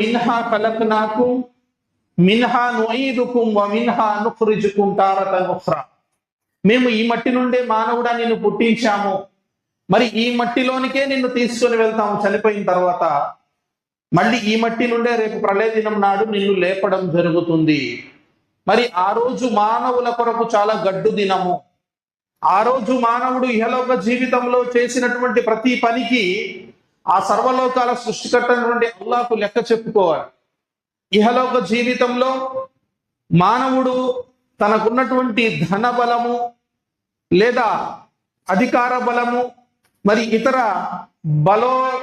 మిన్హా కలక్నాకు మిన్హా నుయీదుకుం వ మిన్హా నుఖ్రిజుకుం తారత నుఖ్రా మేము ఈ మట్టి నుండే మానవుడా నిన్ను పుట్టించాము. మరి ఈ మట్టిలోనికే నిన్ను తీసుకొని వెళ్తాము చనిపోయిన తర్వాత. మళ్ళీ ఈ మట్టి నుండే రేపు ప్రళయ దినం నాడు నిన్ను లేపడం జరుగుతుంది. మరి ఆ రోజు మానవుల కొరకు చాలా గడ్డు దినము. ఆ రోజు మానవుడు ఇహలోక జీవితంలో చేసినటువంటి ప్రతి పనికి ఆ సర్వలోకాల సృష్టికర్తటువంటి అల్లాకు లెక్క చెప్పుకోవాలి. ఇహలోక జీవితంలో మానవుడు తనకున్నటువంటి ధన బలము లేదా అధికార బలము మరి ఇతర బలో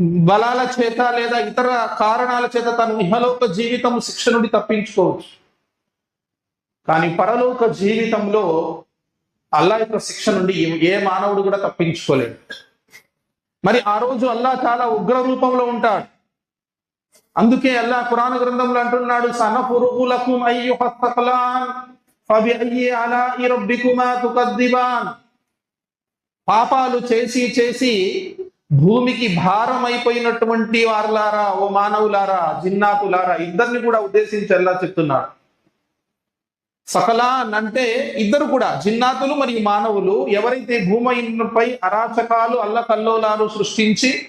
బలాల చేత లేదా ఇతర కారణాల చేత తను ఇహలోక జీవితం శిక్ష నుండి తప్పించుకోవచ్చు. కానీ పరలోక జీవితంలో అల్లా యొక్క శిక్ష నుండి ఏ- ఏ మానవుడు కూడా తప్పించుకోలేడు మరి ఆ రోజు అల్లా చాలా ఉగ్ర రూపంలో ఉంటాడు. అందుకే అల్లా పురాణ గ్రంథంలో అంటున్నాడు సన పురుగులకు పాపాలు చేసి చేసి భూమికి భారం అయిపోయినటువంటి వారులారా ఓ మానవులారా జిన్నాతులారా ఇద్దరిని కూడా ఉద్దేశించి అల్లా చెప్తున్నాడు. సకల అంటే ఇద్దరు కూడా జిన్నాతులు మరియు మానవులు. ఎవరైతే భూమిపై అరాచకాలు అల్లకల్లోలాలు సృష్టించి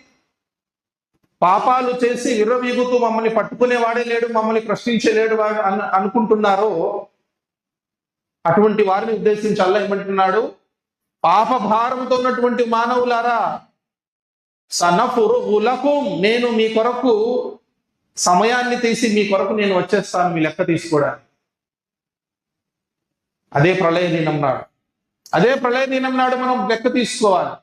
పాపాలు చేసి విర్రవీగుతూ మమ్మల్ని పట్టుకునేవాడే లేడు మమ్మల్ని ప్రశ్నించలేడు వా- అనుకుంటున్నారో అటువంటి వారిని ఉద్దేశించి అల్ల ఏమంటున్నాడు? పాప భారంతో ఉన్నటువంటి మానవులారా సనఫురుగులకుం నేను మీ కొరకు సమయాన్ని తీసి మీ కొరకు నేను వచ్చేస్తాను మీ లెక్క తీసుకోవడానికి. అదే ప్రళయ దినం నాడు అదే ప్రళయ దినం నాడు మనం లెక్క తీసుకోవాలి